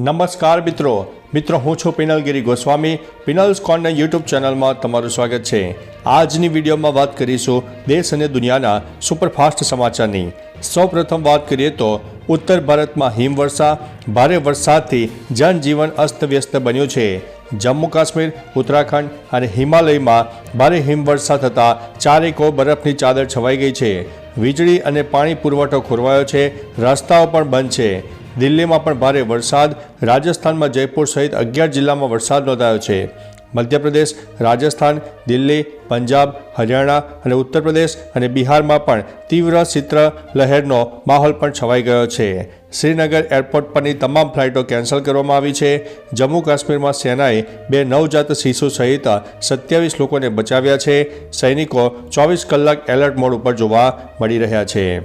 નમસ્કાર મિત્રો. મિત્રો, હું છું પિનલગીરી ગોસ્વામી. પિનલ્સ કોર્નર યુટ્યુબ ચેનલમાં તમારું સ્વાગત છે. આજની વિડીયોમાં વાત કરીશું દેશ અને દુનિયાના સુપરફાસ્ટ સમાચારની. સૌપ્રથમ વાત કરીએ તો, ઉત્તર ભારતમાં હિમવર્ષા, ભારે વરસાદથી જનજીવન અસ્તવ્યસ્ત બન્યું છે. જમ્મુ કાશ્મીર, ઉત્તરાખંડ અને હિમાલયમાં ભારે હિમવર્ષા થતાં ચારેકો બરફની ચાદર છવાઈ ગઈ છે. વીજળી અને પાણી પુરવઠો ખોરવાયો છે. રસ્તાઓ પણ બંધ છે. દિલ્હીમાં પણ ભારે વરસાદ. રાજસ્થાનમાં જયપુર સહિત અગિયાર જિલ્લામાં વરસાદ નોંધાયો છે. મધ્યપ્રદેશ, રાજસ્થાન, દિલ્હી, પંજાબ, હરિયાણા અને ઉત્તર પ્રદેશ અને બિહારમાં પણ તીવ્ર ચિત્ર લહેરનો માહોલ પણ છવાઈ ગયો છે. શ્રીનગર એરપોર્ટ પરની તમામ ફ્લાઇટો કેન્સલ કરવામાં આવી છે. જમ્મુ કાશ્મીરમાં સેનાએ બે નવજાત શિશુ સહિત સત્યાવીસ લોકોને બચાવ્યા છે. સૈનિકો ચોવીસ કલાક એલર્ટ મોડ ઉપર જોવા મળી રહ્યા છે.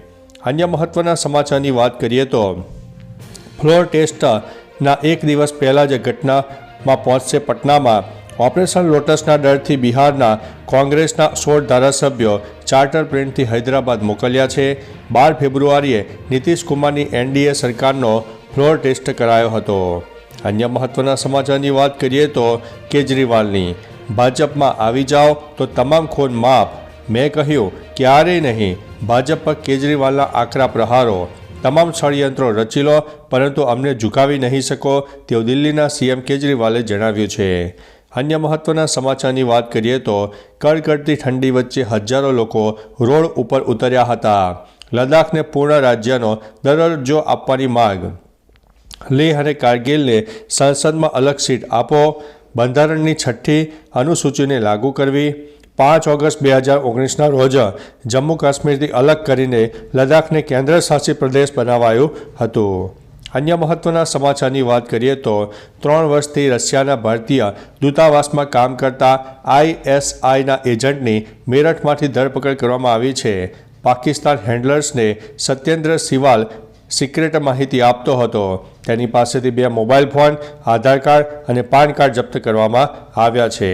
અન્ય મહત્વના સમાચારની વાત કરીએ તો ફ્લોર ટેસ્ટના એક દિવસ પહેલાં જ ઘટનામાં પહોંચશે પટનામાં. ઓપરેશન લોટસના ડરથી બિહારના કોંગ્રેસના સોળ ધારાસભ્યો ચાર્ટર પ્લેનથી હૈદરાબાદ મોકલ્યા છે. બાર ફેબ્રુઆરીએ નીતિશ કુમારની એનડીએ સરકારનો ફ્લોર ટેસ્ટ કરાયો હતો. અન્ય મહત્વના સમાચારની વાત કરીએ તો કેજરીવાલની. ભાજપમાં આવી જાઓ તો તમામ ખોન માફ. મેં કહ્યું, ક્યારેય નહીં. ભાજપ પર કેજરીવાલના આકરા પ્રહારો. તમામ ષડયંત્રો રચી લો, પરંતુ અમને ઝુકાવી નહીં શકો તેવું દિલ્હીના સીએમ કેજરીવાલે જણાવ્યું છે. અન્ય મહત્વના સમાચારની વાત કરીએ તો, કડકડતી ઠંડી વચ્ચે હજારો લોકો રોડ ઉપર ઉતર્યા હતા. લદ્દાખને પૂર્ણ રાજ્યનો દરજ્જો આપવાની માંગ. લેહ અને કારગિલને સંસદમાં અલગ સીટ આપો, બંધારણની છઠ્ઠી અનુસૂચિને લાગુ કરવી પાંચ ઓગસ્ટ બે હજાર ઓગણીસના રોજ જમ્મુ કાશ્મીરથી અલગ કરીને લદ્દાખને કેન્દ્ર શાસિત પ્રદેશ બનાવાયું હતું. અન્ય મહત્વના સમાચારની વાત કરીએ તો ત્રણ વર્ષથી રશિયાના ભારતીય દૂતાવાસમાં કામ કરતા આઈએસઆઈના એજન્ટની મેરઠમાંથી ધરપકડ કરવામાં આવી છે. પાકિસ્તાન હેન્ડલર્સને સત્યેન્દ્ર સિવાલ સિક્રેટ માહિતી આપતો હતો. તેની પાસેથી બે મોબાઈલ ફોન, આધાર કાર્ડ અને પાન કાર્ડ જપ્ત કરવામાં આવ્યા છે.